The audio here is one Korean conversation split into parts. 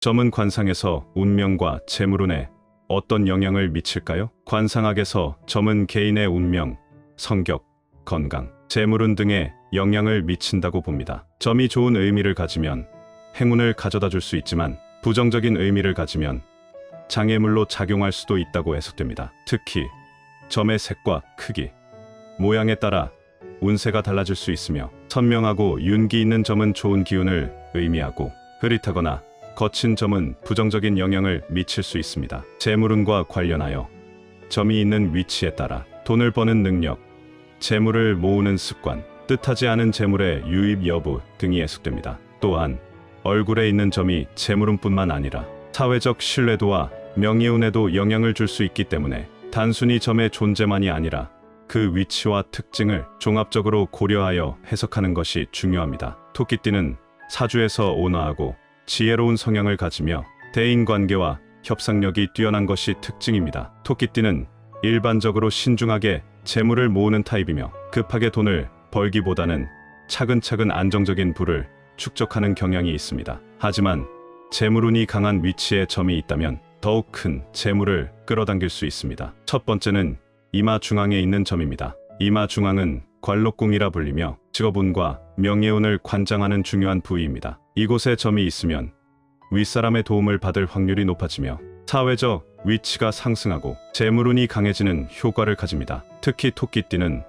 점은 관상에서 운명과 재물운에 어떤 영향을 미칠까요? 관상학에서 점은 개인의 운명, 성격, 건강, 재물운 등에 영향을 미친다고 봅니다. 점이 좋은 의미를 가지면 행운을 가져다 줄 수 있지만 부정적인 의미를 가지면 장애물로 작용할 수도 있다고 해석됩니다. 특히 점의 색과 크기, 모양에 따라 운세가 달라질 수 있으며 선명하고 윤기 있는 점은 좋은 기운을 의미하고 흐릿하거나 거친 점은 부정적인 영향을 미칠 수 있습니다. 재물운과 관련하여 점이 있는 위치에 따라 돈을 버는 능력, 재물을 모으는 습관, 뜻하지 않은 재물의 유입 여부 등이 해석됩니다. 또한 얼굴에 있는 점이 재물운뿐만 아니라 사회적 신뢰도와 명예운에도 영향을 줄 수 있기 때문에 단순히 점의 존재만이 아니라 그 위치와 특징을 종합적으로 고려하여 해석하는 것이 중요합니다. 토끼띠는 사주에서 온화하고 지혜로운 성향을 가지며 대인 관계와 협상력이 뛰어난 것이 특징입니다. 토끼띠는 일반적으로 신중하게 재물을 모으는 타입이며 급하게 돈을 벌기보다는 차근차근 안정적인 부를 축적하는 경향이 있습니다. 하지만 재물운이 강한 위치에 점이 있다면 더욱 큰 재물을 끌어당길 수 있습니다. 첫 번째는 이마 중앙에 있는 점입니다. 이마 중앙은 관록궁이라 불리며 직업운과 명예운을 관장하는 중요한 부위입니다. 이곳에 점이 있으면 윗사람의 도움을 받을 확률이 높아지며 사회적 위치가 상승하고 재물운이 강해지는 효과를 가집니다. 특히 토끼띠는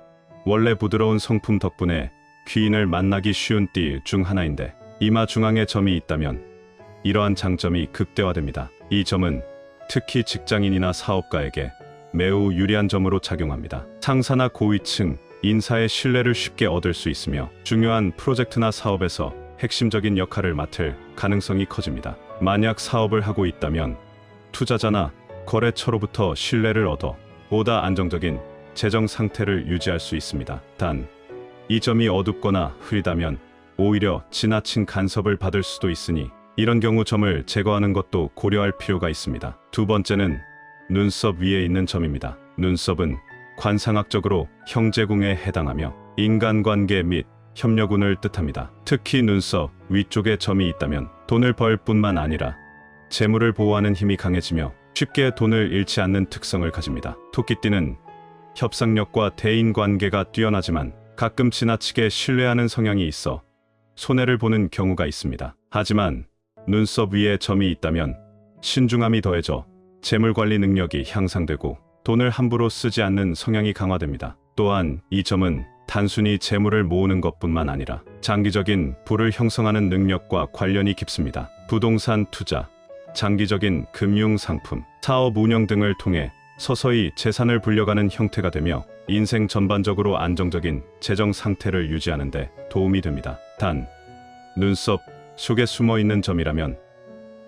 원래 부드러운 성품 덕분에 귀인을 만나기 쉬운 띠 중 하나인데 이마 중앙에 점이 있다면 이러한 장점이 극대화됩니다. 이 점은 특히 직장인이나 사업가에게 매우 유리한 점으로 작용합니다. 상사나 고위층, 인사의 신뢰를 쉽게 얻을 수 있으며 중요한 프로젝트나 사업에서 핵심적인 역할을 맡을 가능성이 커집니다. 만약 사업을 하고 있다면 투자자나 거래처로부터 신뢰를 얻어 보다 안정적인 재정 상태를 유지할 수 있습니다. 단, 이 점이 어둡거나 흐리다면 오히려 지나친 간섭을 받을 수도 있으니 이런 경우 점을 제거하는 것도 고려할 필요가 있습니다. 두 번째는 눈썹 위에 있는 점입니다. 눈썹은 관상학적으로 형제궁에 해당하며 인간관계 및 협력운을 뜻합니다. 특히 눈썹 위쪽에 점이 있다면 돈을 벌 뿐만 아니라 재물을 보호하는 힘이 강해지며 쉽게 돈을 잃지 않는 특성을 가집니다. 토끼띠는 협상력과 대인 관계가 뛰어나지만 가끔 지나치게 신뢰하는 성향이 있어 손해를 보는 경우가 있습니다. 하지만 눈썹 위에 점이 있다면 신중함이 더해져 재물 관리 능력이 향상되고 돈을 함부로 쓰지 않는 성향이 강화됩니다. 또한 이 점은 단순히 재물을 모으는 것뿐만 아니라 장기적인 부를 형성하는 능력과 관련이 깊습니다. 부동산 투자, 장기적인 금융 상품, 사업 운영 등을 통해 서서히 재산을 불려가는 형태가 되며 인생 전반적으로 안정적인 재정 상태를 유지하는 데 도움이 됩니다. 단, 눈썹 속에 숨어 있는 점이라면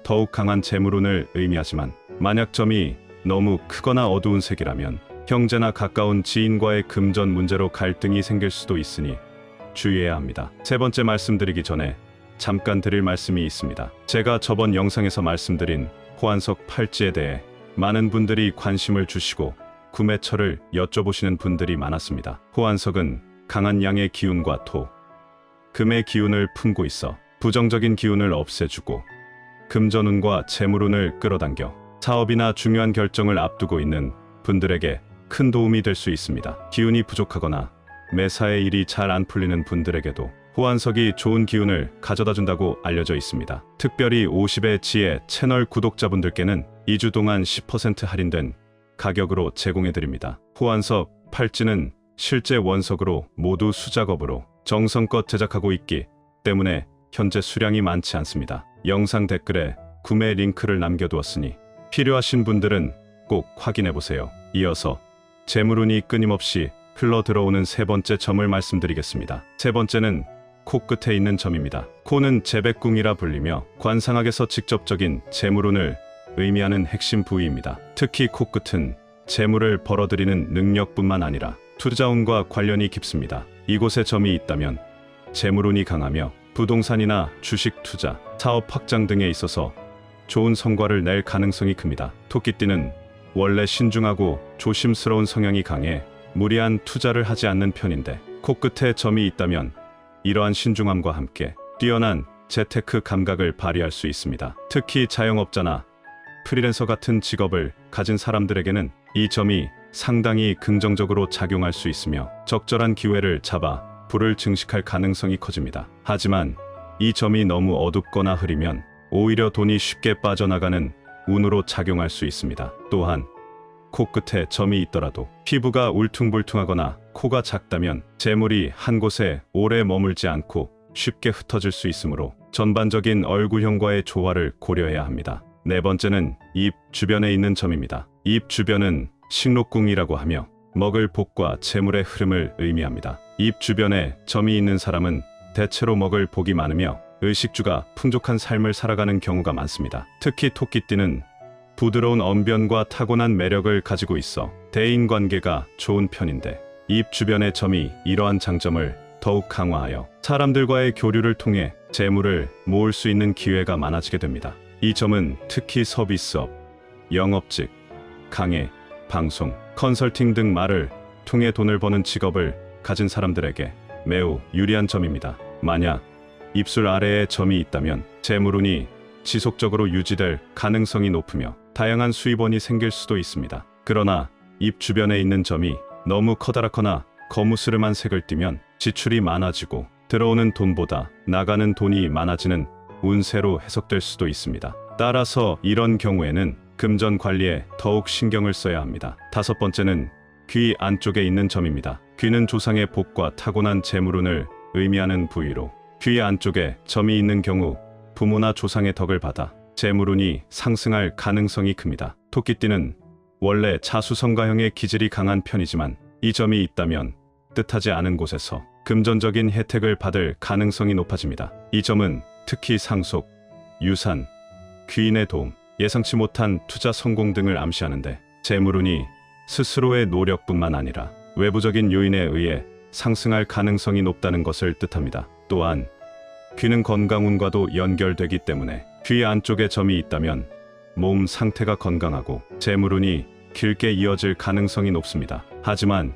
더욱 강한 재물운을 의미하지만 만약 점이 너무 크거나 어두운 색이라면 형제나 가까운 지인과의 금전 문제로 갈등이 생길 수도 있으니 주의해야 합니다. 세 번째 말씀드리기 전에 잠깐 드릴 말씀이 있습니다. 제가 저번 영상에서 말씀드린 호환석 팔찌에 대해 많은 분들이 관심을 주시고 구매처를 여쭤보시는 분들이 많았습니다. 호환석은 강한 양의 기운과 토, 금의 기운을 품고 있어 부정적인 기운을 없애주고 금전운과 재물운을 끌어당겨 사업이나 중요한 결정을 앞두고 있는 분들에게 큰 도움이 될 수 있습니다. 기운이 부족하거나 매사의 일이 잘 안 풀리는 분들에게도 호환석이 좋은 기운을 가져다 준다고 알려져 있습니다. 특별히 50의 지혜 채널 구독자분들께는 2주 동안 10% 할인된 가격으로 제공해 드립니다. 호환석 팔찌는 실제 원석으로 모두 수작업으로 정성껏 제작하고 있기 때문에 현재 수량이 많지 않습니다. 영상 댓글에 구매 링크를 남겨두었으니 필요하신 분들은 꼭 확인해 보세요. 이어서 재물운이 끊임없이 흘러 들어오는 세 번째 점을 말씀드리겠습니다. 세 번째는 코끝에 있는 점입니다. 코는 재백궁이라 불리며 관상학에서 직접적인 재물운을 의미하는 핵심 부위입니다. 특히 코끝은 재물을 벌어들이는 능력뿐만 아니라 투자운과 관련이 깊습니다. 이곳에 점이 있다면 재물운이 강하며 부동산이나 주식 투자, 사업 확장 등에 있어서 좋은 성과를 낼 가능성이 큽니다. 토끼띠는 원래 신중하고 조심스러운 성향이 강해 무리한 투자를 하지 않는 편인데 코끝에 점이 있다면 이러한 신중함과 함께 뛰어난 재테크 감각을 발휘할 수 있습니다. 특히 자영업자나 프리랜서 같은 직업을 가진 사람들에게는 이 점이 상당히 긍정적으로 작용할 수 있으며 적절한 기회를 잡아 부를 증식할 가능성이 커집니다. 하지만 이 점이 너무 어둡거나 흐리면 오히려 돈이 쉽게 빠져나가는 운으로 작용할 수 있습니다. 또한 코끝에 점이 있더라도 피부가 울퉁불퉁하거나 코가 작다면 재물이 한 곳에 오래 머물지 않고 쉽게 흩어질 수 있으므로 전반적인 얼굴형과의 조화를 고려해야 합니다. 네 번째는 입 주변에 있는 점입니다. 입 주변은 식록궁이라고 하며 먹을 복과 재물의 흐름을 의미합니다. 입 주변에 점이 있는 사람은 대체로 먹을 복이 많으며 의식주가 풍족한 삶을 살아가는 경우가 많습니다. 특히 토끼띠는 부드러운 언변과 타고난 매력을 가지고 있어 대인 관계가 좋은 편인데 입 주변의 점이 이러한 장점을 더욱 강화하여 사람들과의 교류를 통해 재물을 모을 수 있는 기회가 많아지게 됩니다. 이 점은 특히 서비스업, 영업직, 강의, 방송, 컨설팅 등 말을 통해 돈을 버는 직업을 가진 사람들에게 매우 유리한 점입니다. 만약 입술 아래에 점이 있다면 재물운이 지속적으로 유지될 가능성이 높으며 다양한 수입원이 생길 수도 있습니다. 그러나 입 주변에 있는 점이 너무 커다랗거나 거무스름한 색을 띠면 지출이 많아지고 들어오는 돈보다 나가는 돈이 많아지는 운세로 해석될 수도 있습니다. 따라서 이런 경우에는 금전 관리에 더욱 신경을 써야 합니다. 다섯 번째는 귀 안쪽에 있는 점입니다. 귀는 조상의 복과 타고난 재물운을 의미하는 부위로 귀 안쪽에 점이 있는 경우 부모나 조상의 덕을 받아 재물운이 상승할 가능성이 큽니다. 토끼띠는 원래 자수성가형의 기질이 강한 편이지만 이 점이 있다면 뜻하지 않은 곳에서 금전적인 혜택을 받을 가능성이 높아집니다. 이 점은 특히 상속, 유산, 귀인의 도움, 예상치 못한 투자 성공 등을 암시하는데 재물운이 스스로의 노력뿐만 아니라 외부적인 요인에 의해 상승할 가능성이 높다는 것을 뜻합니다. 또한 귀는 건강운과도 연결되기 때문에 귀 안쪽에 점이 있다면 몸 상태가 건강하고 재물운이 길게 이어질 가능성이 높습니다. 하지만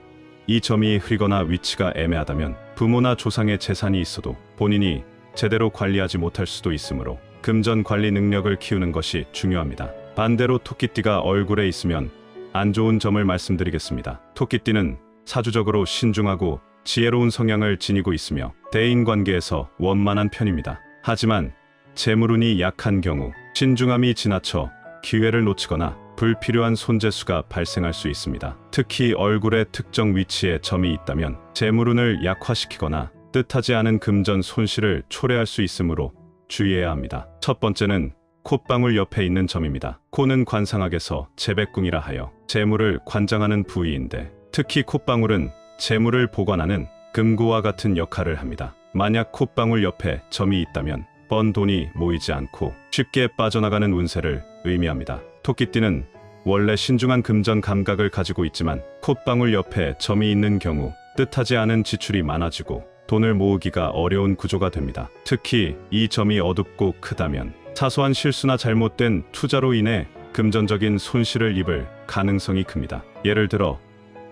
이 점이 흐리거나 위치가 애매하다면 부모나 조상의 재산이 있어도 본인이 제대로 관리하지 못할 수도 있으므로 금전 관리 능력을 키우는 것이 중요합니다. 반대로 토끼띠가 얼굴에 있으면 안 좋은 점을 말씀드리겠습니다. 토끼띠는 사주적으로 신중하고 지혜로운 성향을 지니고 있으며 대인 관계에서 원만한 편입니다. 하지만 재물운이 약한 경우 신중함이 지나쳐 기회를 놓치거나 불필요한 손재수가 발생할 수 있습니다. 특히 얼굴의 특정 위치에 점이 있다면 재물운을 약화시키거나 뜻하지 않은 금전 손실을 초래할 수 있으므로 주의해야 합니다. 첫 번째는 콧방울 옆에 있는 점입니다. 코는 관상학에서 재백궁이라 하여 재물을 관장하는 부위인데 특히 콧방울은 재물을 보관하는 금고와 같은 역할을 합니다. 만약 콧방울 옆에 점이 있다면 번 돈이 모이지 않고 쉽게 빠져나가는 운세를 의미합니다. 토끼띠는 원래 신중한 금전 감각을 가지고 있지만 콧방울 옆에 점이 있는 경우 뜻하지 않은 지출이 많아지고 돈을 모으기가 어려운 구조가 됩니다. 특히 이 점이 어둡고 크다면 사소한 실수나 잘못된 투자로 인해 금전적인 손실을 입을 가능성이 큽니다. 예를 들어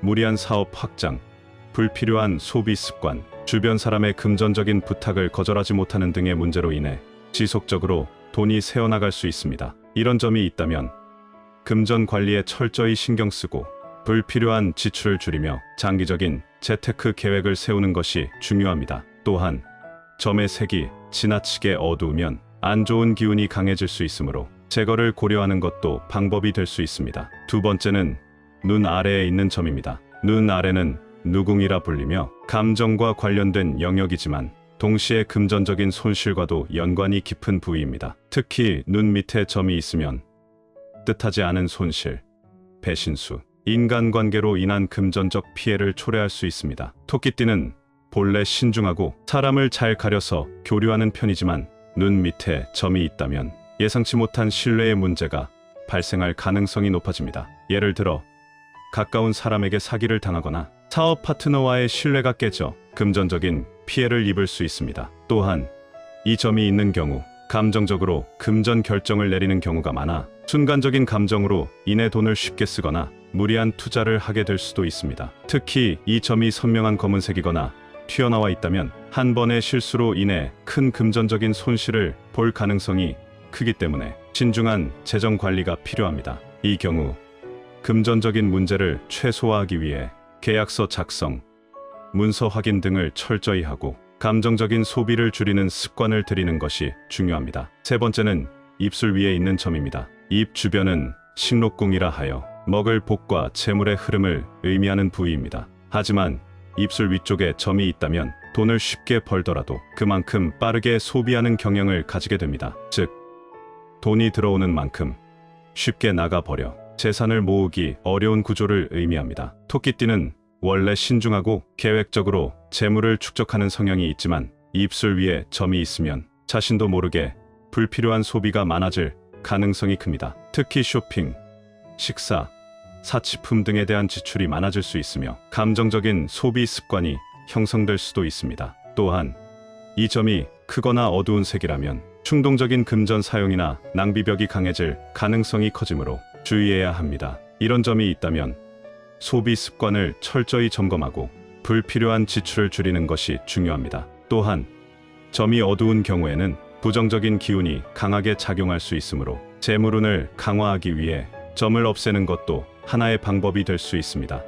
무리한 사업 확장, 불필요한 소비 습관, 주변 사람의 금전적인 부탁을 거절하지 못하는 등의 문제로 인해 지속적으로 돈이 새어나갈 수 있습니다. 이런 점이 있다면 금전 관리에 철저히 신경 쓰고 불필요한 지출을 줄이며 장기적인 재테크 계획을 세우는 것이 중요합니다. 또한 점의 색이 지나치게 어두우면 안 좋은 기운이 강해질 수 있으므로 제거를 고려하는 것도 방법이 될 수 있습니다. 두 번째는 눈 아래에 있는 점입니다. 눈 아래는 누궁이라 불리며 감정과 관련된 영역이지만 동시에 금전적인 손실과도 연관이 깊은 부위입니다. 특히 눈 밑에 점이 있으면 뜻하지 않은 손실, 배신수, 인간관계로 인한 금전적 피해를 초래할 수 있습니다. 토끼띠는 본래 신중하고 사람을 잘 가려서 교류하는 편이지만 눈 밑에 점이 있다면 예상치 못한 신뢰의 문제가 발생할 가능성이 높아집니다. 예를 들어 가까운 사람에게 사기를 당하거나 사업 파트너와의 신뢰가 깨져 금전적인 피해를 입을 수 있습니다. 또한 이 점이 있는 경우 감정적으로 금전 결정을 내리는 경우가 많아 순간적인 감정으로 인해 돈을 쉽게 쓰거나 무리한 투자를 하게 될 수도 있습니다. 특히 이 점이 선명한 검은색이거나 튀어나와 있다면 한 번의 실수로 인해 큰 금전적인 손실을 볼 가능성이 크기 때문에 신중한 재정 관리가 필요합니다. 이 경우 금전적인 문제를 최소화하기 위해 계약서 작성, 문서 확인 등을 철저히 하고 감정적인 소비를 줄이는 습관을 들이는 것이 중요합니다. 세 번째는 입술 위에 있는 점입니다. 입 주변은 식록궁이라 하여 먹을 복과 재물의 흐름을 의미하는 부위입니다. 하지만 입술 위쪽에 점이 있다면 돈을 쉽게 벌더라도 그만큼 빠르게 소비하는 경향을 가지게 됩니다. 즉, 돈이 들어오는 만큼 쉽게 나가 버려 재산을 모으기 어려운 구조를 의미합니다. 토끼띠는 원래 신중하고 계획적으로 재물을 축적하는 성향이 있지만 입술 위에 점이 있으면 자신도 모르게 불필요한 소비가 많아질 가능성이 큽니다. 특히 쇼핑, 식사, 사치품 등에 대한 지출이 많아질 수 있으며 감정적인 소비 습관이 형성될 수도 있습니다. 또한 이 점이 크거나 어두운 색이라면 충동적인 금전 사용이나 낭비벽이 강해질 가능성이 커지므로 주의해야 합니다. 이런 점이 있다면 소비 습관을 철저히 점검하고 불필요한 지출을 줄이는 것이 중요합니다. 또한 점이 어두운 경우에는 부정적인 기운이 강하게 작용할 수 있으므로 재물운을 강화하기 위해 점을 없애는 것도 하나의 방법이 될 수 있습니다.